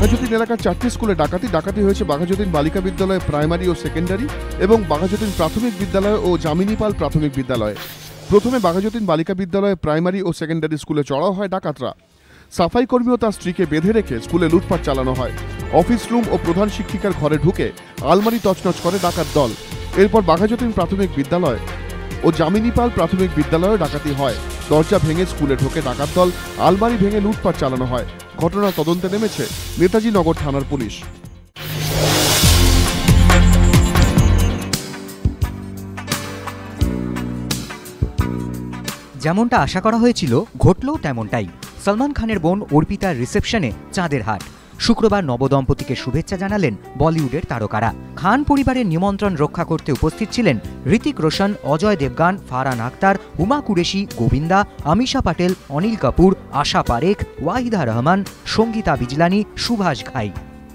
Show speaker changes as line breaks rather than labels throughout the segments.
বাঘাযতীন এলাকার চারটি স্কুলে ডাকাতি ডাকাতি হয়েছে বাঘাযতীন বালিকা বিদ্যালয় প্রাইমারি ও সেকেন্ডারি এবং বাঘাযতীন প্রাথমিক বিদ্যালয় ও জামিনীপাল প্রাথমিক বিদ্যালয়ে। প্রথমে বাঘাযতীন বালিকা বিদ্যালয়ে প্রাইমারি ও সেকেন্ডারি স্কুলে চড়াও হয় ডাকাতরা। সাফাই কর্মী ও তার স্ত্রীকে বেঁধে রেখে স্কুলে লুটপাট চালানো হয়। অফিস রুম ও প্রধান শিক্ষিকার ঘরে ঢুকে আলমারি তছনছ করে ডাকাত দল। এরপর বাঘাযতীন প্রাথমিক বিদ্যালয় ও জামিনীপাল প্রাথমিক বিদ্যালয়ে ডাকাতি হয়। দরজা ভেঙে স্কুলে ঢোকে ডাকাত দল। আলমারি ভেঙে লুটপাট চালানো হয়। ঘটনা তদন্তে নেমেছে নেতাজি নগর থানার পুলিশ।
যেমনটা আশা করা হয়েছিল, ঘটলো তেমনটাই। সলমান খানের বোন অর্পিতার রিসেপশনে চাঁদের হাট। শুক্রবার নবদম্পতিকে শুভেচ্ছা জানালেন বলিউডের তারকারা। খান পরিবারের নিমন্ত্রণ রক্ষা করতে উপস্থিত ছিলেন ঋতিক রোশন, অজয় দেবগান, ফারহান আক্তার উমা কুরেশি, গোবিন্দা আমিষা পাটেল, অনিল কাপুর, আশা পারেখ, ওয়াহিদা রহমান, সঙ্গীতা বিজলানি, সুভাষ ঘাই।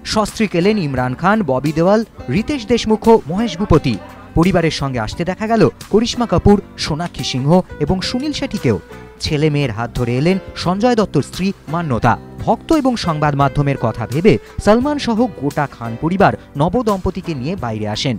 সস্ত্রীক এলেন ইমরান খান, ববি দেওয়াল, রিতেশ দেশমুখ মহেশ ভূপতি। পরিবারের সঙ্গে আসতে দেখা গেল করিশ্মা কাপুর, সোনাক্ষী সিংহ এবং সুনীল শেঠিকেও। ছেলে মেয়ের হাত ধরে এলেন সঞ্জয় দত্তর স্ত্রী মান্যতা। ভক্ত এবং সংবাদ মাধ্যমের কথা ভেবে সলমান সহ গোটা খান পরিবার নবদম্পতিকে নিয়ে বাইরে আসেন।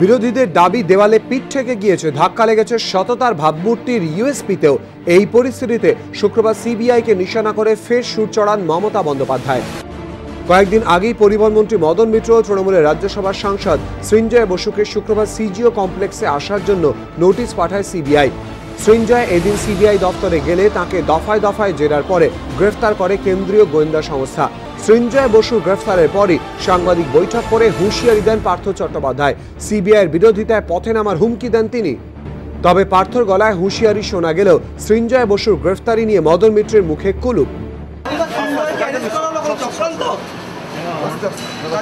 বিরোধীদের দাবি, দেওয়ালে পিঠ থেকে গিয়েছে, ধাক্কা লেগেছে সততার ভাবমূর্তির ইউএসপিতেও। এই পরিস্থিতিতে শুক্রবার সিবিআইকে নিশানা করে ফের সুর চড়ান মমতা বন্দ্যোপাধ্যায়। কয়েকদিন আগেই পরিবহন মন্ত্রী মদন মিত্র ও তৃণমূলের রাজ্যসভার সাংসদ সৃঞ্জয় বসুকে শুক্রবার সিজিও কমপ্লেক্সে আসার জন্য নোটিশ পাঠায় সিবিআই। সৃঞ্জয় এদিন সিবিআই দপ্তরে গেলে তাকে দফায় দফায় জেরার পরে গ্রেফতার করে কেন্দ্রীয় গোয়েন্দা সংস্থা। সৃঞ্জয় বসু গ্রেফতারের পরই সাংবাদিক বৈঠক করে হুঁশিয়ারি দেন পার্থ চট্টোপাধ্যায়। সিবিআইয়ের বিরোধিতায় পথে নামার হুমকি দেন তিনি। তবে পার্থর গলায় হুঁশিয়ারি শোনা গেলেও সৃঞ্জয় বসুর গ্রেফতারি নিয়ে মদন মিত্রের মুখে কুলুপ।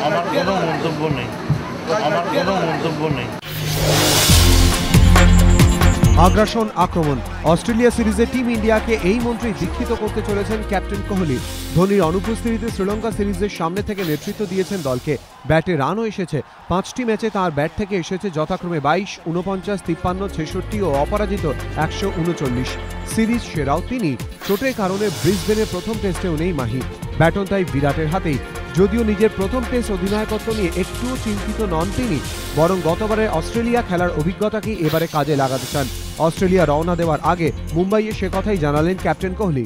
আমার কোনো মন্তব্য নেই। আমার কোনো মন্তব্য নেই।
আগ্রাসন, আক্রমণ। অস্ট্রেলিয়া সিরিজে টিম ইন্ডিয়াকে এই মন্ত্রী দীক্ষিত করতে চলেছেন ক্যাপ্টেন কোহলি। ধোনির অনুপস্থিতিতে শ্রীলঙ্কা সিরিজের সামনে থেকে নেতৃত্ব দিয়েছেন দলকে। ব্যাটে রানও এসেছে। পাঁচটি ম্যাচে তার ব্যাট থেকে এসেছে যথাক্রমে বাইশ উনপঞ্চাশ তিপ্পান্ন, ছেষট্টি ও অপরাজিত একশো উনচল্লিশ। সিরিজ সেরাও তিনি। চোটের কারণে ব্রিসবেনের প্রথম টেস্টেও নেই মাহি। ব্যাটন তাই বিরাটের হাতেই। যদিও নিজের প্রথম টেস্ট অধিনায়কত্ব নিয়ে একটুও চিন্তিত নন তিনি, বরং গতবারে অস্ট্রেলিয়া খেলার অভিজ্ঞতাকেই এবারে কাজে লাগাতে চান। অস্ট্রেলিয়া রওনা দেওয়ার আগে মুম্বাইয়ে সে কথাই জানালেন ক্যাপ্টেন কোহলি।